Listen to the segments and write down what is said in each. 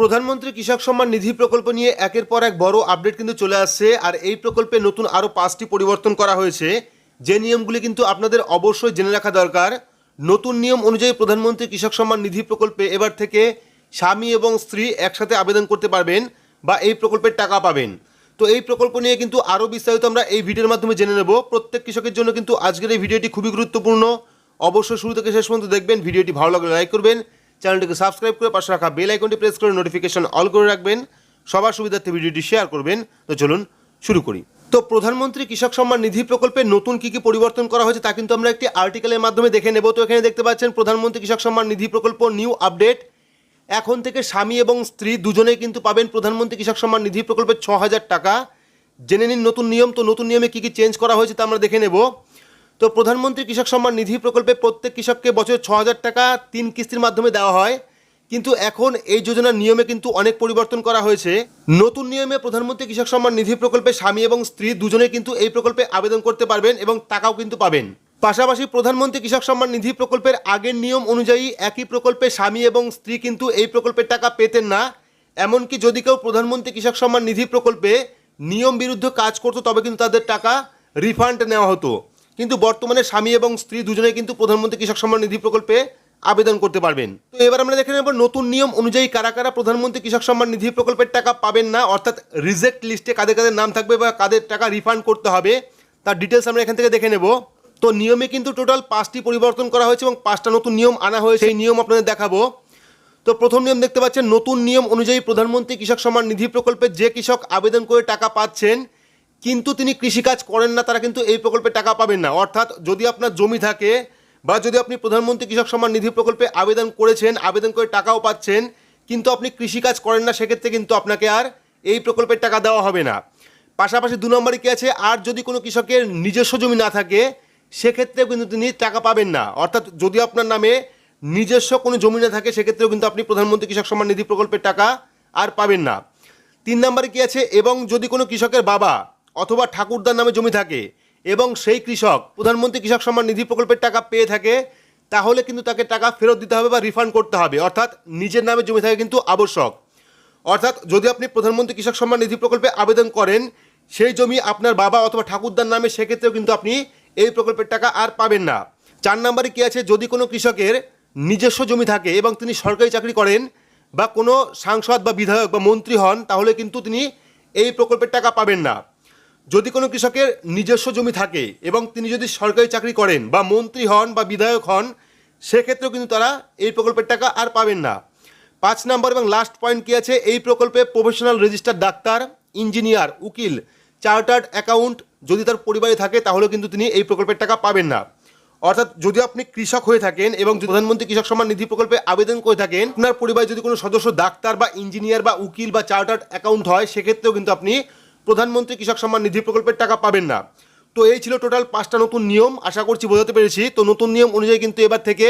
প্রধানমন্ত্রী কৃষক সম্মান নিধি প্রকল্প নিয়ে একের পর এক বড় আপডেট কিন্তু চলে আসছে, আর এই প্রকল্পে নতুন আরও পাঁচটি পরিবর্তন করা হয়েছে। যে নিয়মগুলি কিন্তু আপনাদের অবশ্যই জেনে রাখা দরকার। নতুন নিয়ম অনুযায়ী প্রধানমন্ত্রী কৃষক সম্মান নিধি প্রকল্পে এবার থেকে স্বামী এবং স্ত্রী একসাথে আবেদন করতে পারবেন বা এই প্রকল্পের টাকা পাবেন। তো এই প্রকল্প নিয়ে কিন্তু আরও বিস্তারিত আমরা এই ভিডিওর মাধ্যমে জেনে নেব। প্রত্যেক কৃষকের জন্য কিন্তু আজকের এই ভিডিওটি খুবই গুরুত্বপূর্ণ। অবশ্যই শুরু থেকে শেষ পর্যন্ত দেখবেন, ভিডিওটি ভালো লাগলে লাইক করবেন। চ্যানেলটিকে সাবস্ক্রাইব করে পাশে রাখা বেল আইকনটি প্রেস করে নোটিফিকেশন অল করে রাখবেন। সবার সুবিধার্থে ভিডিওটি শেয়ার করবেন। তো চলুন শুরু করি। তো প্রধানমন্ত্রী কৃষক সম্মান নিধি প্রকল্পে নতুন কি কি পরিবর্তন করা হয়েছে তা কিন্তু আমরা একটি আর্টিকেলের মাধ্যমে দেখে নেব। তো এখানে দেখতে পাচ্ছেন, প্রধানমন্ত্রী কৃষক সম্মান নিধি প্রকল্প নিউ আপডেট এখন থেকে স্বামী এবং স্ত্রী দুজনেই কিন্তু পাবেন প্রধানমন্ত্রী কৃষক সম্মান নিধি প্রকল্পের ছ হাজার টাকা। জেনে নিন নতুন নিয়ম। তো নতুন নিয়মে কী কী চেঞ্জ করা হয়েছে তা আমরা দেখে নেব। তো প্রধানমন্ত্রী কৃষক সম্মান নিধি প্রকল্পে প্রত্যেক কৃষককে বছরে ছ হাজার টাকা তিন কিস্তির মাধ্যমে দেওয়া হয়। কিন্তু এখন এই যোজনার নিয়মে কিন্তু অনেক পরিবর্তন করা হয়েছে। নতুন নিয়মে প্রধানমন্ত্রী কৃষক সম্মান নিধি প্রকল্পে স্বামী এবং স্ত্রী দুজনে কিন্তু এই প্রকল্পে আবেদন করতে পারবেন এবং টাকাও কিন্তু পাবেন। পাশাপাশি প্রধানমন্ত্রী কৃষক সম্মান নিধি প্রকল্পের আগের নিয়ম অনুযায়ী একই প্রকল্পে স্বামী এবং স্ত্রী কিন্তু এই প্রকল্পের টাকা পেতেন না। এমনকি যদি কেউ প্রধানমন্ত্রী কৃষক সম্মান নিধি প্রকল্পে নিয়ম বিরুদ্ধে কাজ করতো, তবে কিন্তু তাদের টাকা রিফান্ড নেওয়া হতো। কিন্তু বর্তমানে স্বামী এবং স্ত্রী দুজনেই কিন্তু প্রধানমন্ত্রী কৃষক সম্মান নিধি প্রকল্পে আবেদন করতে পারবেন। তো এবার আমরা দেখে নেব নতুন নিয়ম অনুযায়ী কারা কারা প্রধানমন্ত্রী কৃষক সম্মান নিধি প্রকল্পের টাকা পাবেন না, অর্থাৎ রিজেক্ট লিস্টে কাদের কাদের নাম থাকবে বা কাদের টাকা রিফান্ড করতে হবে, তার ডিটেলস আমরা এখান থেকে দেখে নেব। তো নিয়মে কিন্তু টোটাল পাঁচটি পরিবর্তন করা হয়েছে এবং পাঁচটা নতুন নিয়ম আনা হয়েছে, সেই নিয়ম আপনাদের দেখাবো। তো প্রথম নিয়ম দেখতে পাচ্ছেন, নতুন নিয়ম অনুযায়ী প্রধানমন্ত্রী কৃষক সম্মান নিধি প্রকল্পে যে কৃষক আবেদন করে টাকা পাচ্ছেন কিন্তু তিনি কৃষিকাজ করেন না, তারা কিন্তু এই প্রকল্পে টাকা পাবেন না। অর্থাৎ যদি আপনার জমি থাকে বা যদি আপনি প্রধানমন্ত্রী কৃষক সম্মান নিধি প্রকল্পে আবেদন করেছেন, আবেদন করে টাকাও পাচ্ছেন, কিন্তু আপনি কৃষিকাজ করেন না, সেক্ষেত্রে কিন্তু আপনাকে আর এই প্রকল্পের টাকা দেওয়া হবে না। পাশাপাশি দু নম্বরে কী আছে? আর যদি কোনো কৃষকের নিজস্ব জমি না থাকে, সেক্ষেত্রেও কিন্তু তিনি টাকা পাবেন না। অর্থাৎ যদি আপনার নামে নিজস্ব কোনো জমি না থাকে, সেক্ষেত্রেও কিন্তু আপনি প্রধানমন্ত্রী কৃষক সম্মান নিধি প্রকল্পের টাকা আর পাবেন না। তিন নম্বরে কী আছে? এবং যদি কোনো কৃষকের বাবা অথবা ঠাকুরদার নামে জমি থাকে এবং সেই কৃষক, প্রধানমন্ত্রী কৃষক সম্মান নিধি প্রকল্পের টাকা পেয়ে থাকে, তাহলে কিন্তু তাকে টাকা ফেরত দিতে হবে বা রিফান্ড করতে হবে। অর্থাৎ নিজের নামে জমি থাকে কিন্তু আবশ্যক। অর্থাৎ যদি আপনি প্রধানমন্ত্রী কৃষক সম্মান নিধি প্রকল্পে আবেদন করেন, সেই জমি আপনার বাবা অথবা ঠাকুরদার নামে, সেক্ষেত্রেও কিন্তু আপনি এই প্রকল্পের টাকা আর পাবেন না। চার নম্বরে কী আছে? যদি কোনো কৃষকের নিজস্ব জমি থাকে এবং তিনি সরকারি চাকরি করেন বা কোনো সাংসদ বা বিধায়ক বা মন্ত্রী হন, তাহলে কিন্তু তিনি এই প্রকল্পের টাকা পাবেন না। যদি কোনো কৃষকের নিজস্ব জমি থাকে এবং তিনি যদি সরকারি চাকরি করেন বা মন্ত্রী হন বা বিধায়ক হন, সেক্ষেত্রেও কিন্তু তারা এই প্রকল্পের টাকা আর পাবেন না। পাঁচ নম্বর এবং লাস্ট পয়েন্ট কী আছে? এই প্রকল্পে প্রফেশনাল রেজিস্টার ডাক্তার ইঞ্জিনিয়ার উকিল চার্টার্ড অ্যাকাউন্ট যদি তার পরিবারে থাকে, তাহলে কিন্তু তিনি এই প্রকল্পের টাকা পাবেন না। অর্থাৎ যদি আপনি কৃষক হয়ে থাকেন এবং প্রধানমন্ত্রী কৃষক সম্মান নিধি প্রকল্পে আবেদন করে থাকেন, আপনার পরিবারে যদি কোনো সদস্য ডাক্তার বা ইঞ্জিনিয়ার বা উকিল বা চার্টার্ড অ্যাকাউন্ট হয়, সেক্ষেত্রেও কিন্তু আপনি প্রধানমন্ত্রী কৃষক সম্মান নিধি প্রকল্পের টাকা পাবেন না। তো এই ছিল টোটাল পাঁচটা নতুন নিয়ম, আশা করছি বোঝাতে পেরেছি। তো নতুন নিয়ম অনুযায়ী কিন্তু এবার থেকে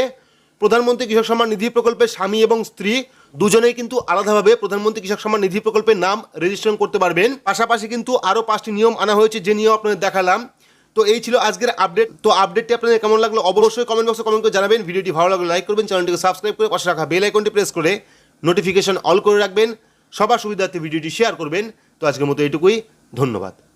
প্রধানমন্ত্রী কৃষক সম্মান নিধি প্রকল্পের স্বামী এবং স্ত্রী দুজনেই কিন্তু আলাদাভাবে প্রধানমন্ত্রী কৃষক সম্মান নিধি প্রকল্পের নাম রেজিস্ট্রেশন করতে পারবেন। পাশাপাশি কিন্তু আরও পাঁচটি নিয়ম আনা হয়েছে, যে নিয়ম আপনাদের দেখালাম। তো এই ছিল আজকের আপডেট। তো আপডেটটি আপনাদের কেমন লাগল অবশ্যই কমেন্ট বক্সে কমেন্ট করে জানাবেন। ভিডিওটি ভালো লাগলে লাইক করবেন, চ্যানেলটিকে সাবস্ক্রাইব করে পাশে রাখা বেল আইকনটি প্রেস করে নোটিফিকেশন অল করে রাখবেন। সবার সুবিধার্থে ভিডিওটি শেয়ার করবেন। তো আজকের মতো এইটুকুই। ধন্যবাদ।